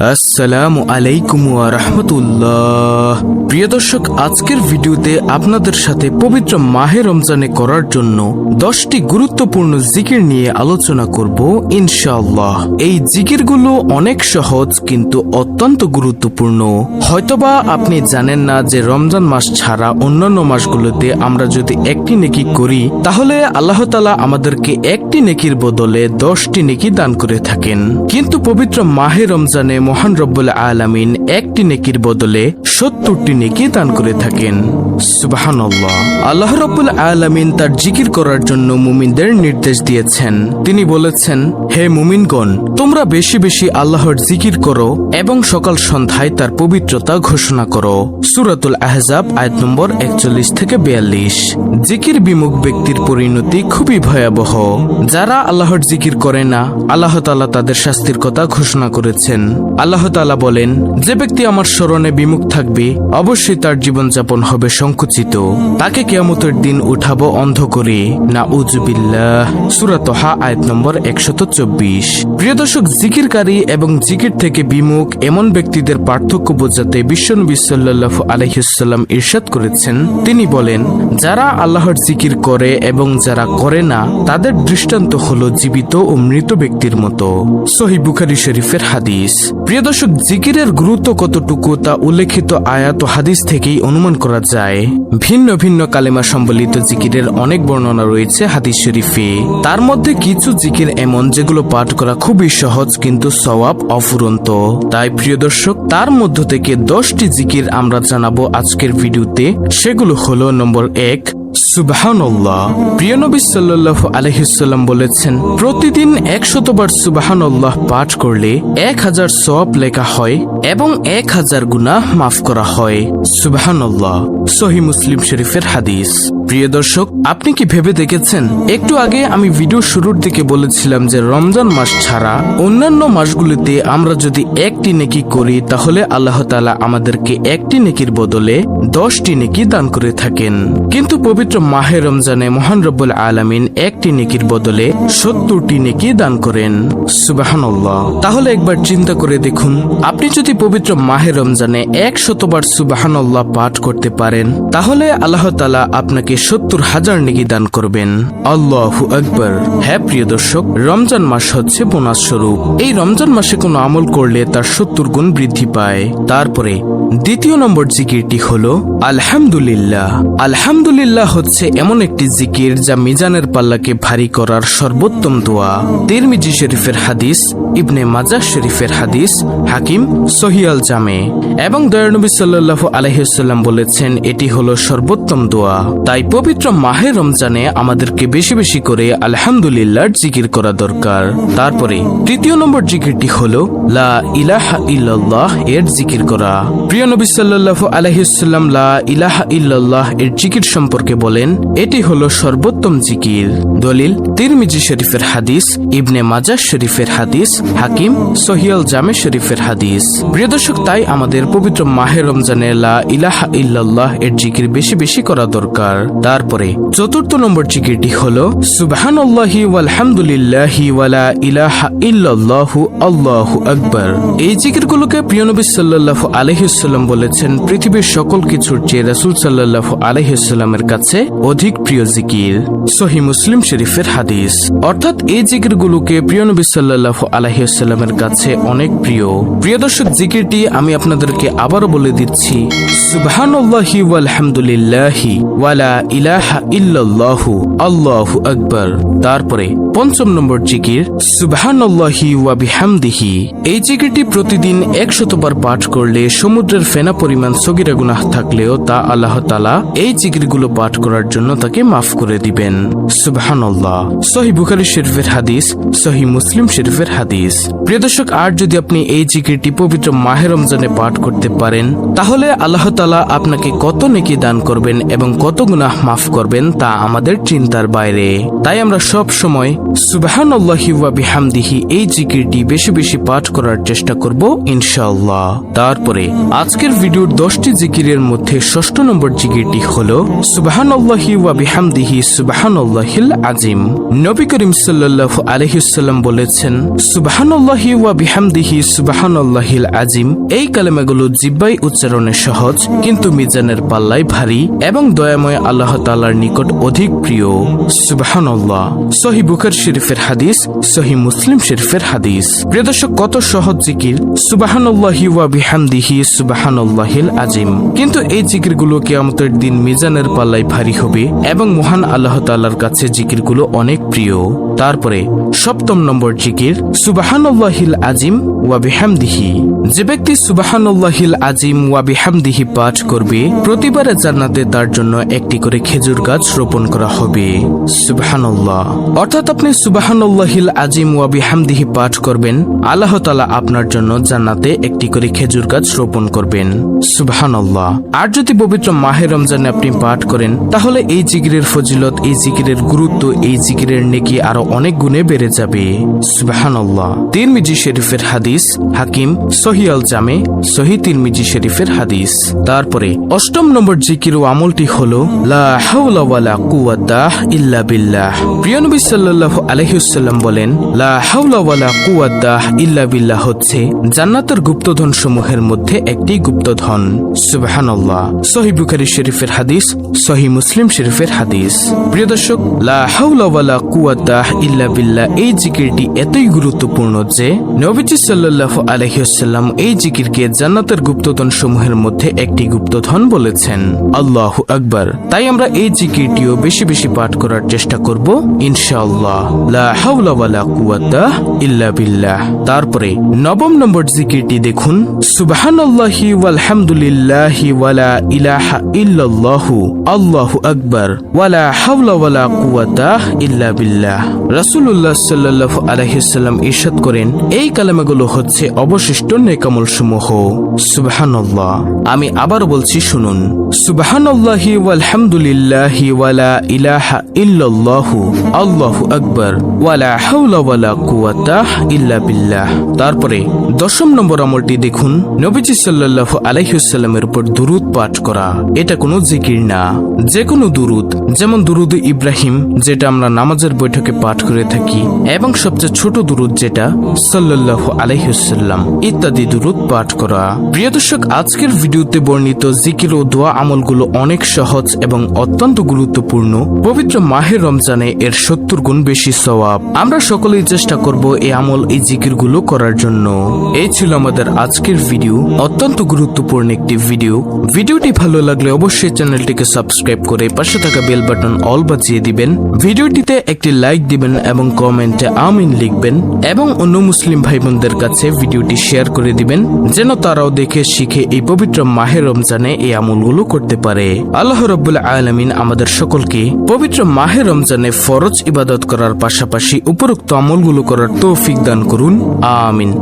আসসালামু আলাইকুম রাহমাতুল্লাহ। প্রিয় দর্শক, আজকের ভিডিওতে আপনাদের সাথে পবিত্র মাহে রমজানে করার জন্য দশটি গুরুত্বপূর্ণ জিকির নিয়ে আলোচনা করব ইনশাআল্লাহ। এই জিকিরগুলো অনেক সহজ কিন্তু অত্যন্ত গুরুত্বপূর্ণ। হয়তোবা আপনি জানেন না যে রমজান মাস ছাড়া অন্যান্য মাসগুলোতে আমরা যদি একটি নেকি করি, তাহলে আল্লাহ তালা আমাদেরকে একটি নেকির বদলে দশটি নেকি দান করে থাকেন। কিন্তু পবিত্র মাহে রমজানে মহান রব্বুল আলামিন একটি নেকির বদলে সত্তরটি নেকি দান করে থাকেন। সুবাহান আল্লাহ রব্বুল আলামিন তার জিকির করার জন্য মুমিনদের নির্দেশ দিয়েছেন। তিনি বলেছেন, হে মুমিনগণ, তোমরা বেশি বেশি আল্লাহর জিকির করো এবং সকাল সন্ধ্যায় তার পবিত্রতা ঘোষণা করো। সুরাতুল আহজাব, আয়াত নম্বর একচল্লিশ থেকে বিয়াল্লিশ। জিকির বিমুখ ব্যক্তির পরিণতি খুবই ভয়াবহ। যারা আল্লাহর জিকির করে না, আল্লাহ তালা তাদের শাস্তির কথা ঘোষণা করেছেন। আল্লাহ তালা বলেন, যে ব্যক্তি আমার স্মরণে বিমুখ থাকবে, অবশ্যই তার জীবনযাপন হবে সংকুচিত। তাকে কেয়ামতের দিন উঠাবো অন্ধ করে না উজুবিল্লাহ সুরাতহা আয়াত নম্বর একশত চব্বিশ। প্রিয় দর্শক, জিকিরকারী এবং জিকির থেকে বিমুখ এমন ব্যক্তিদের পার্থক্য বোঝাতে বিশ্বনবী সাল্লাহ আলহিসাল্লাম ইরশাদ করেছেন। তিনি বলেন, যারা আল্লাহর জিকির করে এবং যারা করে না, তাদের দৃষ্টান্ত হল জীবিত ও মৃত ব্যক্তির মতো। সহি বুখারি শরীফের হাদিস। প্রিয় দর্শক, জিকিরের গুরুত্ব কতটুকু তা উল্লেখিত আয়াত হাদিস থেকেই অনুমান করা যায়। ভিন্ন ভিন্ন কালেমা সম্বলিত জিকিরের অনেক বর্ণনা রয়েছে হাদিস শরীফে। তার মধ্যে কিছু জিকির এমন যেগুলো পাঠ করা খুবই সহজ কিন্তু সওয়াব অফুরন্ত। তাই প্রিয় দর্শক, তার মধ্য থেকে দশটি জিকির আমরা জানাব আজকের ভিডিওতে। সেগুলো হলো নম্বর এক সুবাহান্লাহ প্রিয় নবী সাল্লাহ আলহিসাল্লাম বলেছেন, প্রতিদিন একশতবার সুবাহান্লাহ পাঠ করলে এক হাজার সব লেখা হয় এবং এক হাজার মাফ করা হয়। সহি মুসলিম শরীফের হাদিস। প্রিয় দর্শক, আপনি কি ভেবে দেখেছেন? একটু আগে আমি ভিডিও শুরুর দিকে বলেছিলাম যে রমজান মাস ছাড়া অন্যান্য মাসগুলিতে আমরা যদি একটি নেকি করি, তাহলে আল্লাহ আমাদেরকে একটি নেকির বদলে দশটি নেকি দান করে থাকেন। কিন্তু পবিত্র মাহে রমজানে মহান রব্বুল আলামিন একটি নেকির বদলে সত্তরটি নেকি দান করেন। সুবাহান্লাহ তাহলে একবার চিন্তা করে দেখুন, আপনি যদি পবিত্র মাহে রমজানে এক শতবার সুবাহান্লাহ পাঠ করতে পারেন, তাহলে আল্লাহ তালা আপনাকে সত্তর হাজার নেকি দান করবেন। আল্লাহু আকবর। হ্যাঁ প্রিয় দর্শক, রমজান মাস হচ্ছে বোনাস স্বরূপ। এই রমজান মাসে কোনো আমল করলে তার সত্তর গুণ বৃদ্ধি পায়। তারপরে দ্বিতীয় নম্বর জিকিরটি হলো, আলহামদুলিল্লাহ। আলহামদুলিল্লাহ হচ্ছে এমন একটি জিকির যা মিজানের পাল্লাকে ভারী করার সর্বোত্তম দোয়া। তিরমিজি শরীফের হাদিস, ইবনে মাজাহ শরীফের হাদিস, হাকিম সহিয়াল জামে। এবং দয়ানবী সাল্লাহ আলহিসাল্লাম বলেছেন, এটি হলো সর্বোত্তম দোয়া। তাই পবিত্র মাহে রমজানে আমাদেরকে বেশি বেশি করে আলহামদুলিল্লাহর জিকির করা দরকার। তারপরে তৃতীয় নম্বর জিকিরটি হলো, লা ইলাহা ইল্লাল্লাহ এর জিকির করা। প্রিয় নবী সাল্লাল্লাহু আলাইহিসাল্লাম লা ইলাহা ইল্লাল্লাহ এর জিকির সম্পর্কে বলেন, এটি হলো সর্বোত্তম জিকির। দলিল, তিরমিজি শরীফের হাদিস, ইবনে মাজাহ শরীফের হাদিস, হাকিম সহিয়াল জামে শরীফের হাদিস। প্রিয় দর্শক, তাই আমাদের পবিত্র মাহে রমজানে লা ইলাহা ইল্লাল্লাহ এর জিকির বেশি বেশি করা দরকার। তারপরে, চতুর্থ নম্বর জিকিরটি হলো, সুবহানাল্লাহি ওয়ালহামদুলিল্লাহি ওয়ালা ইলাহা ইল্লাল্লাহু আল্লাহু আকবার। এই জিকিরগুলোকে প্রিয় নবী সাল্লাল্লাহু আলাইহিসাল্লাম বলেছেন, পৃথিবীর সকল কিছুর চেয়ে রাসূল সাল্লাল্লাহু আলাইহিসাল্লামের কাছে অধিক প্রিয় জিকির, সহি মুসলিম শরীফের হাদিস। অর্থাৎ এই জিকিরগুলোকে প্রিয় নবী সাল্লাল্লাহু আলাইহিসাল্লামের কাছে অনেক প্রিয়। প্রিয় দর্শক, জিকিরটি আমি আপনাদেরকে আবারও বলে দিচ্ছি, সুবহানাল্লাহি ওয়ালহামদুলিল্লাহি ওয়ালা ইলাহা ইল্লাল্লাহু, আল্লাহু আকবার। তারপরে পঞ্চম নম্বর জিকির, সুবহানাল্লাহি ওয়া বিহামদিহি। এই জিকিরটি প্রতিদিন একশতবার পাঠ করলে সমুদ্রের ফেনা পরিমাণ সগিরা গুনাহ থাকলেও তা আল্লাহ তালা এই জিকিরগুলো পাঠ করার জন্য তাকে মাফ করে দিবেন। সুবহানাল্লাহ। সহি বুখারি শরীফের হাদিস, সহি মুসলিম শরীফের হাদিস। প্রিয় দর্শক, আর যদি আপনি এই জিকিরটি পবিত্র মাহে রমজানে পাঠ করতে পারেন, তাহলে আল্লাহ তালা আপনাকে কত নেকি দান করবেন এবং কত গুনাহ মাফ করবেন তা আমাদের চিন্তার বাইরে। তাই আমরা সব সময় সুবাহান এই জিকিরটি বেশি বেশি পাঠ করার চেষ্টা করব ইনশাআল্লাহ। তারপরে আজকের ভিডিওর দশটি জিকিরের মধ্যে ষষ্ঠ নম্বর জিকিরটি হল সুবাহান আজিম এই সহজ, কিন্তু মিজানের ভারী এবং দয়াময় আল্লাহ নিকট অধিক প্রিয়। সহি শরীফের হাদিস, সহি মুসলিম শরীফের হাদিস। কত সহজ জিকির। সুবাহান্লাহি ওয়া আজিম কিন্তু এই জিকিরগুলো কিয়ামতের দিন মিজানের পাল্লায় ভারী হবে এবং মহান আল্লাহ তাল্লার কাছে জিকিরগুলো অনেক প্রিয়। তারপরে সপ্তম নম্বর জিকির সুবাহান্লাহিল আজিম ওয়া বিহামদিহি। যে ব্যক্তি সুবাহান্লাহিল আজিম ওয়া বিহামদিহি পাঠ করবে, প্রতিবারে জান্নাতে তার জন্য একটি করে খেজুর গাছ রোপণ করা হবে। সুবাহান্লাহ অর্থাৎ আপনি সুবাহান্লাহিল আজিম ওয়া বিহামদিহি পাঠ করবেন, আল্লাহ তালা আপনার জন্য জান্নাতে একটি করে খেজুর গাছ রোপণ করবেন। সুবাহান্লাহ আর যদি পবিত্র মাহে রমজানে আপনি পাঠ করেন, তাহলে এই জিকিরের ফজিলত, এই জিকিরের গুরুত্ব, এই জিকিরের নেকি আরও অনেক গুণে বেড়ে যাবে। সুবাহান্লাহ তিরমিজি শরীফের হাদিস, হাকিম সহিয়াল জামে সহি তিরমিজি শরীফের হাদিস। তারপরে অষ্টম নম্বর জিকির ও আমলটি হলো ইল্লা বিল্লাহ। প্রিয় নবী সাল্লাল্লাহু আলাইহি ওয়াসাল্লাম বলেন, লা ওয়ালা কুওয়াতা ইল্লা বিল্লাহ হচ্ছে জান্নাতের গুপ্তধন সমূহের মধ্যে একটি গুপ্তধন। সুবহানাল্লাহ। সহি বুখারী শরীফের হাদিস, সহি মুসলিম শরীফের হাদিস। প্রিয় দর্শক, লা ওয়ালা কুওয়াতা ইল্লা এই জিকিরটি এতই গুরুত্বপূর্ণ যে নবীজি সাল্লাল্লাহু আলাইহি ওয়াসাল্লাম এই জিকিরকে জান্নাতের গুপ্তধন সমূহের মধ্যে একটি গুপ্তধন বলেছেন। আল্লাহ আকবার। তাই আমরা এই জিকিরটিও বেশি বেশি পাঠ করার চেষ্টা করব, ইনশাআল্লাহ। ইল্লা বিল্লাহ। তারপরে নবম নম্বর জিকিরটি দেখুন, সুবহানাল্লাহি ওয়ালহামদুলিল্লাহি ওয়ালা ইলাহা ইল্লাল্লাহু, আল্লাহু আকবার। ওয়ালা হাওলা ওয়ালা কুওয়াতা ইল্লা বিল্লাহ। রাসূলুল্লাহ সাল্লাল্লাহু আলাইহি সাল্লাম ইরশাদ করেন, এই কালেমাগুলো হচ্ছে অবশিষ্ট নেকামল সমূহ সুবহানাল্লাহ। আমি আবার বলছি, শুনুন। সুবহানাল্লাহি ওয়ালহামদুলিল্লাহি ওয়ালা ইলাহা ইল্লাল্লাহু, আল্লাহু আকবার ওয়ালা হাওলা ওয়ালা কুওয়াতা ইল্লা বিল্লাহ। তারপরে দশম নম্বর আমলটি দেখুন, নবীজি সাল্লাল্লাহু আলাইহি ওয়াসাল্লামের উপর দুরূদ পাঠ করা। এটা কোনো জিকির না যে কোনো দুরূদ, যেমন দুরুদ ইব্রাহিম, যেটা আমরা নামাজের বৈঠকে পাঠ করে থাকি। এবং সবচেয়ে ছোট দুরুদ যেটা, সাল্লাল্লাহু আলাইহি ওয়াসাল্লাম, ইত্যাদি দুরুদ পাঠ করা। প্রিয় দর্শক, আজকের ভিডিওতে বর্ণিত জিকির ও দোয়া আমলগুলো অনেক সহজ এবং অত্যন্ত গুরুত্বপূর্ণ। পবিত্র মাহের রমজানে এর সত্তর গুণ বেশি সওয়াব। আমরা সকলেই চেষ্টা করব এই আমল, এই জিকিরগুলো করার জন্য। এই ছিল আমাদের আজকের ভিডিও। অত্যন্ত গুরুত্বপূর্ণ একটি ভিডিও। ভিডিওটি ভালো লাগলে অবশ্যই চ্যানেলটিকে সাবস্ক্রাইব করে পাশে থাকা বেল বাটন অল বাজিয়ে দিবেন। ভিডিওটিতে একটি লাইক দিবেন। এবং কমেন্টে আমিন লিখবেন এবং অন্য মুসলিম ভাই বোনদের কাছে ভিডিওটি শেয়ার করে দিবেন, যেন তারাও দেখে শিখে এই পবিত্র মাহের রমজানে এই আমলগুলো করতে পারে। আল্লাহ রব্বুল আলমিন আমাদের সকলকে পবিত্র মাহের রমজানে ফরজ ইবাদত করার পাশাপাশি উপরোক্ত আমলগুলো করার তৌফিক দান করুন। আমিন।